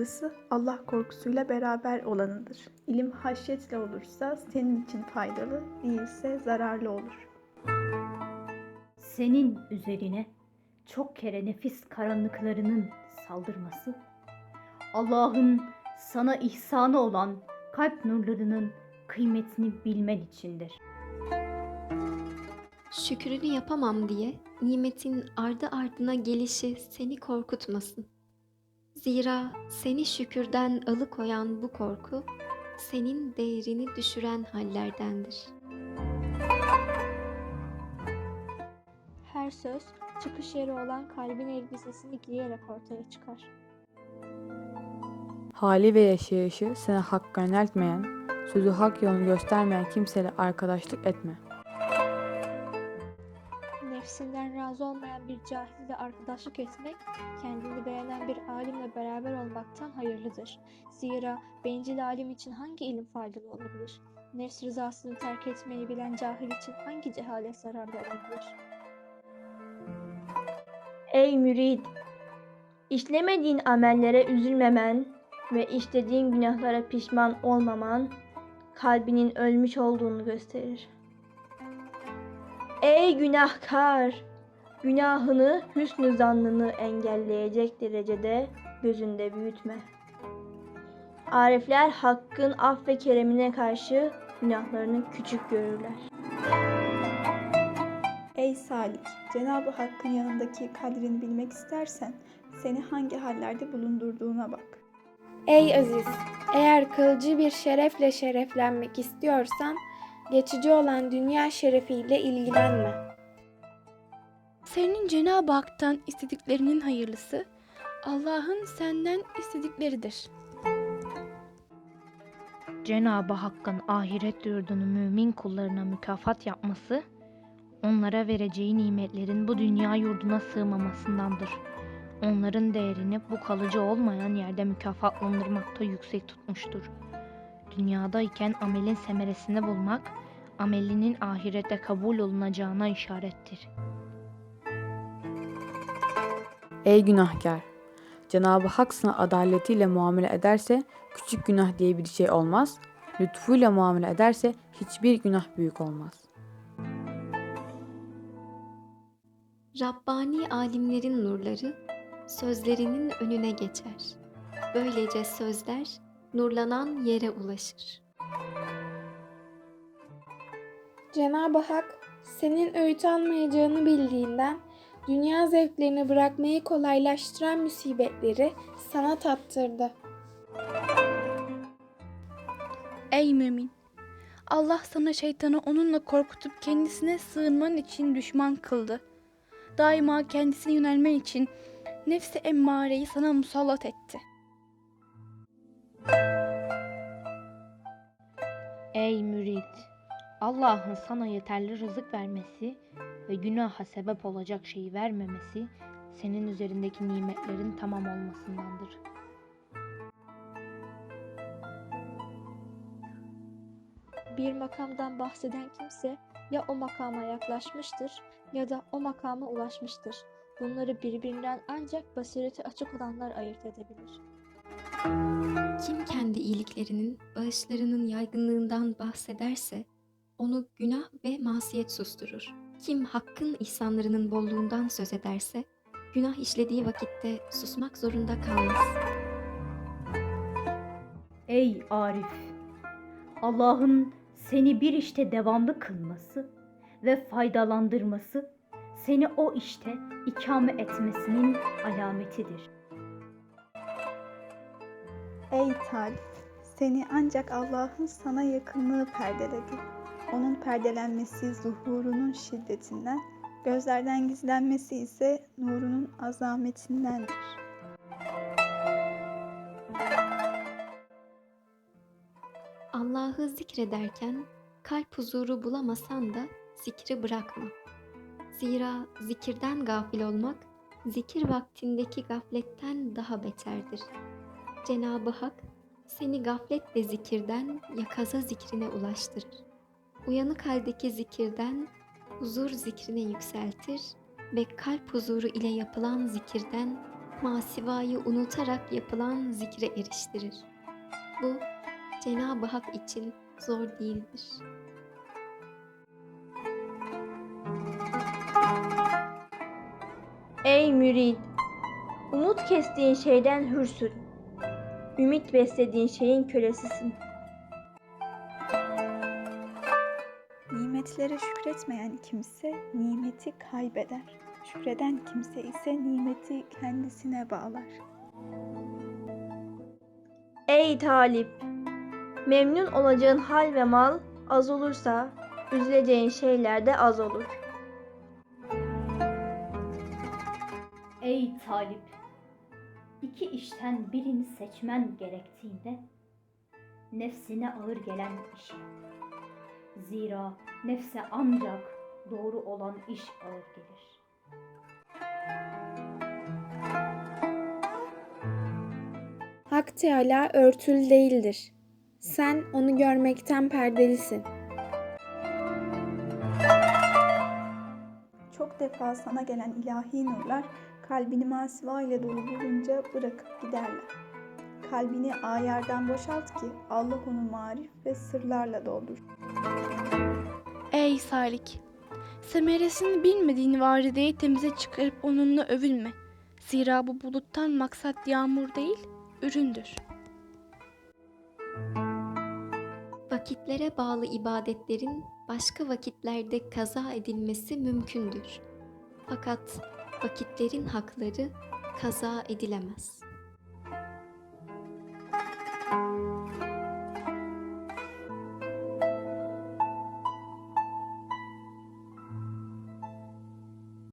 hayırlısı Allah korkusuyla beraber olanıdır. İlim haşyetle olursa senin için faydalı, değilse zararlı olur. Senin üzerine çok kere nefis karanlıklarının saldırması, Allah'ın sana ihsanı olan kalp nurlarının kıymetini bilmen içindir. Şükrünü yapamam diye nimetin ardı ardına gelişi seni korkutmasın. Zira seni şükürden alıkoyan bu korku senin değerini düşüren hallerdendir. Her söz çıkış yeri olan kalbin elbisesini giyerek ortaya çıkar. Hali ve yaşayışı sana hakka yöneltmeyen, sözü hak yolunu göstermeyen kimseyle arkadaşlık etme. Nefsinden razı olmayan bir cahille arkadaşlık etmek, kendini beğenen bir alimle beraber olmaktan hayırlıdır. Zira bencil alim için hangi ilim faydalı olabilir? Nefs rızasını terk etmeyi bilen cahil için hangi cehalet zararlı olabilir? Ey mürid! İşlemediğin amellere üzülmemen ve işlediğin günahlara pişman olmaman kalbinin ölmüş olduğunu gösterir. Ey günahkar! Günahını hüsnü zannını engelleyecek derecede gözünde büyütme. Arifler hakkın aff ve keremine karşı günahlarını küçük görürler. Ey Salik! Cenab-ı Hakk'ın yanındaki kadrini bilmek istersen seni hangi hallerde bulundurduğuna bak. Ey Aziz! Eğer kalıcı bir şerefle şereflenmek istiyorsan, geçici olan dünya şerefiyle ilgilenme. Senin Cenab-ı Hak'tan istediklerinin hayırlısı, Allah'ın senden istedikleridir. Cenab-ı Hakk'ın ahiret yurdunu mümin kullarına mükafat yapması, onlara vereceği nimetlerin bu dünya yurduna sığmamasındandır. Onların değerini bu kalıcı olmayan yerde mükafatlandırmakta yüksek tutmuştur. Dünyadayken amelin semeresini bulmak, amelinin ahirette kabul olunacağına işarettir. Ey günahkar! Cenab-ı Hak sana adaletiyle muamele ederse küçük günah diye bir şey olmaz, lütfuyla muamele ederse hiçbir günah büyük olmaz. Rabbani alimlerin nurları sözlerinin önüne geçer. Böylece sözler nurlanan yere ulaşır. Cenab-ı Hak senin öğüt almayacağını bildiğinden dünya zevklerini bırakmayı kolaylaştıran musibetleri sana tattırdı. Ey mümin! Allah sana şeytanı onunla korkutup kendisine sığınman için düşman kıldı. Daima kendisine yönelmen için nefsi emmareyi sana musallat etti. Ey mürid! Allah'ın sana yeterli rızık vermesi ve günaha sebep olacak şeyi vermemesi senin üzerindeki nimetlerin tamam olmasındandır. Bir makamdan bahseden kimse ya o makama yaklaşmıştır ya da o makama ulaşmıştır. Bunları birbirinden ancak basireti açık olanlar ayırt edebilir. Kim kendi iyiliklerinin, bağışlarının yaygınlığından bahsederse onu günah ve masiyet susturur. Kim hakkın ihsanlarının bolluğundan söz ederse günah işlediği vakitte susmak zorunda kalmaz. Ey Arif! Allah'ın seni bir işte devamlı kılması ve faydalandırması seni o işte ikame etmesinin alametidir. Ey talip! Seni ancak Allah'ın sana yakınlığı perdeledi. Onun perdelenmesi zuhurunun şiddetinden, gözlerden gizlenmesi ise nurunun azametindendir. Allah'ı zikrederken kalp huzuru bulamasan da zikri bırakma. Zira zikirden gafil olmak zikir vaktindeki gafletten daha beterdir. Cenab-ı Hak seni gaflet ve zikirden yakaza zikrine ulaştırır. Uyanık haldeki zikirden huzur zikrine yükseltir ve kalp huzuru ile yapılan zikirden masivayı unutarak yapılan zikre eriştirir. Bu Cenab-ı Hak için zor değildir. Ey mürid! Umut kestiğin şeyden hürsün. Ümit beslediğin şeyin kölesisin. Nimetlere şükretmeyen kimse nimeti kaybeder. Şükreden kimse ise nimeti kendisine bağlar. Ey talip! Memnun olacağın hal ve mal az olursa, üzüleceğin şeyler de az olur. Ey talip! İki işten birini seçmen gerektiğinde nefsine ağır gelen iş yap. Zira nefse ancak doğru olan iş ağır gelir. Hak Teala örtül değildir. Sen onu görmekten perdelisin. Çok defa sana gelen ilahi nurlar kalbini masiva ile dolu bulunca bırakıp giderler. Kalbini ayardan boşalt ki Allah onu marif ve sırlarla doldur. Ey salik! Semeresini bilmediğin varideyi temize çıkarıp onunla övülme. Zira bu buluttan maksat yağmur değil, üründür. Vakitlere bağlı ibadetlerin başka vakitlerde kaza edilmesi mümkündür. Fakat vakitlerin hakları kaza edilemez.